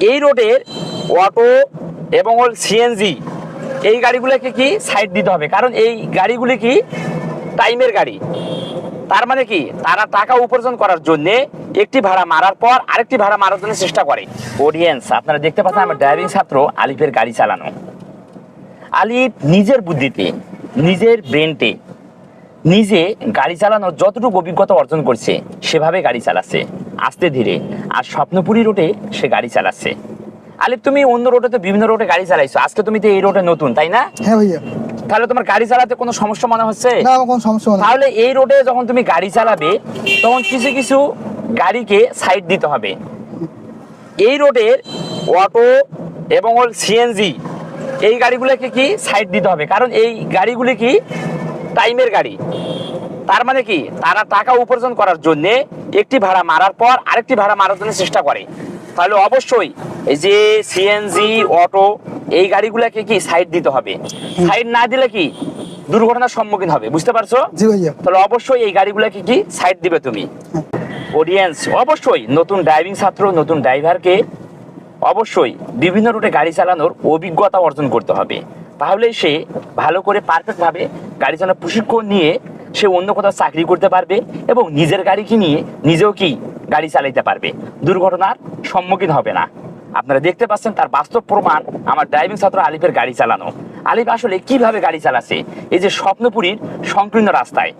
এই রোডের অটো এবং হল সিএনজি এই গাড়িগুলোকে কি সাইড দিতে হবে? কারণ এই গাড়িগুলি কি টাইমের গাড়ি। তার মানে কি? তারা টাকা উপার্জন করার জন্য একটি ভাড়া মারার পর আরেকটি ভাড়া মারার জন্য চেষ্টা করে। অডিয়েন্স আপনারা দেখতে পাচ্ছেন আমার ড্রাইভিং ছাত্র আলিফের গাড়ি চালানো। আলিফ নিজের বুদ্ধিতে, নিজের ব্রেনটে নিজে গাড়ি চালানোর যতটুকু অভিজ্ঞতা অর্জন করছে, সেভাবে গাড়ি চালাচ্ছে। আস্তে ধীরে। আর স্বপ্নপুরি রোডে সে গাড়ি চালাচ্ছে। আলিফ তুমি অন্য রোডে তো বিভিন্ন রোডে গাড়ি চালাইছো। আজকে তুমি তো এই রোডে নতুন তাই না? হ্যাঁ ভাইয়া। তাহলে তোমার গাড়ি চালাতে কোনো সমস্যা মনে হচ্ছে? না আমার কোনো সমস্যা তাহলে এই রোডে যখন তুমি গাড়ি চালাবে তখন কিছু কিছু গাড়িকে সাইড দিতে হবে। এই রোডের অটো এবং হল সিএনজি এই গাড়িগুলোকে কি সাইড দিতে হবে? কারণ এই গাড়িগুলি কি টাইমের গাড়ি। তার মানে কি? তারা টাকা উপার্জন করার জন্য একটি ভাড়া মারার পর আরেকটি ভাড়া মারার জন্য চেষ্টা করে। তাহলে অবশ্যই এই যে সিএনজি অটো এই গাড়িগুলোকে কি সাইড দিতে হবে? সাইড না দিলে কি দুর্ঘটনার সম্মুখীন হবে বুঝতে পারছ? জি ভাইয়া। তাহলে অবশ্যই এই গাড়িগুলোকে কি সাইড দিবে তুমি। অডিয়েন্স অবশ্যই নতুন ড্রাইভিং ছাত্র নতুন ড্রাইভারকে অবশ্যই বিভিন্ন রুটে গাড়ি চালানোর অভিজ্ঞতা অর্জন করতে হবে। তাহলে সে ভালো করে পারফেক্ট ভাবে গাড়ি চালানোর প্রশিক্ষণ নিয়ে সে অন্য কোথাও চাকরি করতে পারবে এবং নিজের গাড়ি কিনিয়ে নিজেও কি গাড়ি চালাইতে পারবে। দুর্ঘটনার সম্মুখীন হবে না। আপনারা দেখতে পাচ্ছেন তার বাস্তব প্রমাণ আমার ড্রাইভিং ছাত্র আলিফের গাড়ি চালানো। আলিফ আসলে কীভাবে গাড়ি চালাচ্ছে? এই যে স্বপ্নপুরীর সংকীর্ণ রাস্তায়।